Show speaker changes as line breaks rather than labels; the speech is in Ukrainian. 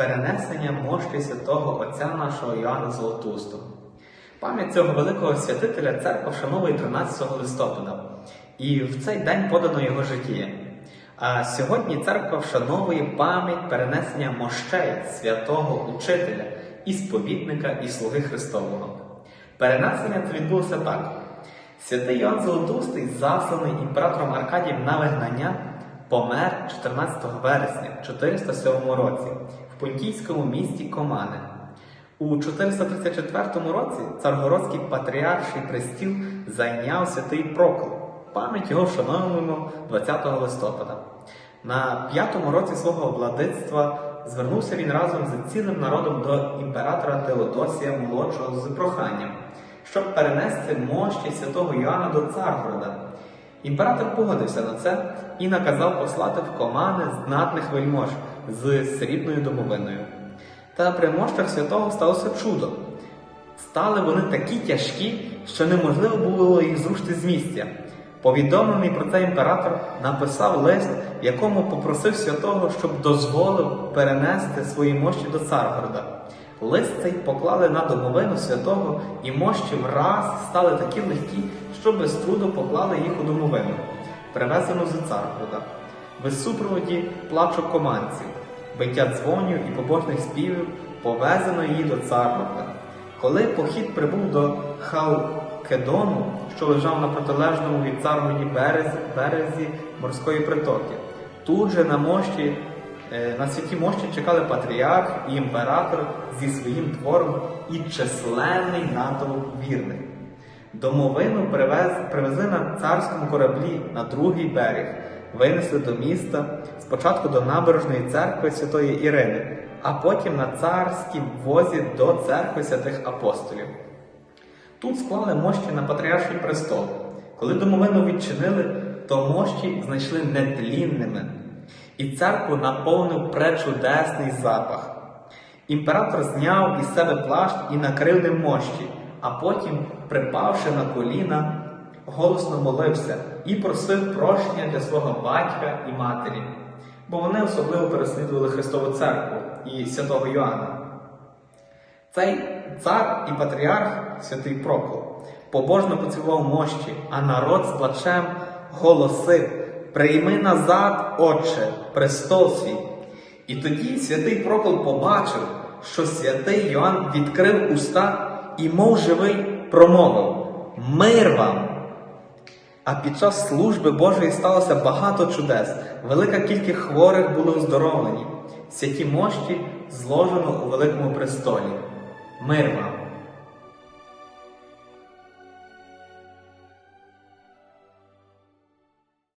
перенесення мощі святого Отця нашого Іоанна Золотустого. Пам'ять цього великого святителя церква вшановує 13 листопада, і в цей день подано його життя. А сьогодні церква вшановує пам'ять перенесення мощей святого учителя і сповідника і слуги Христового. Перенесення це відбулося так. Святий Йоанн Золотустий, засланий імператором Аркадієм на вигнання, помер 14 вересня 407 році в понтійському місті Комани. У 434 році царгородський патріарший престіл зайняв святий Прокол. Пам'ять його вшановуємо 20 листопада. На п'ятому році свого владицтва звернувся він разом з цілим народом до імператора Теодосія Молодшого з проханням, щоб перенести мощі святого Йоанна до Царгорода. Імператор погодився на це і наказав послати в комани знатних вельмож з срібною домовиною. Та при мощах святого сталося чудо. Стали вони такі тяжкі, що неможливо було їх зрушити з місця. Повідомлений про це імператор написав лист, в якому попросив святого, щоб дозволив перенести свої мощі до Царгорода. Лист цей поклали на домовину святого, і мощі враз стали такі легкі, що без труду поклали їх у домовину, привезену з Царгорода, без супроводі плачу команців, биття дзвонів і побожних співів повезено її до Царгорода. Коли похід прибув до Халкедону, що лежав на протилежному від Царгороді березі, березі морської притоки, тут же на мощі, на святі мощі чекали патріарх і імператор зі своїм двором і численний натовп вірних. Домовину привез, привезли на царському кораблі на другий берег, винесли до міста, спочатку до набережної церкви Святої Ірини, а потім на царській возі до церкви святих апостолів. Тут склали мощі на патріарший престол. Коли домовину відчинили, то мощі знайшли нетлінними, і церкву наповнив пречудесний запах. Імператор зняв із себе плащ і накрив ним мощі, а потім, припавши на коліна, голосно молився і просив прощення для свого батька і матері, бо вони особливо переслідували Христову церкву і святого Йоанна. Цей цар і патріарх, святий Прокол, побожно поцілував мощі, а народ з плачем голосив: Прийми назад, Отче, престол свій. І тоді святий Прокол побачив, що святий Йоанн відкрив уста і, мов живий, промовив Мир вам! А під час служби Божої сталося багато чудес. Велика кількість хворих були оздоровлені. Святі мощі зложено у великому престолі. Мир вам!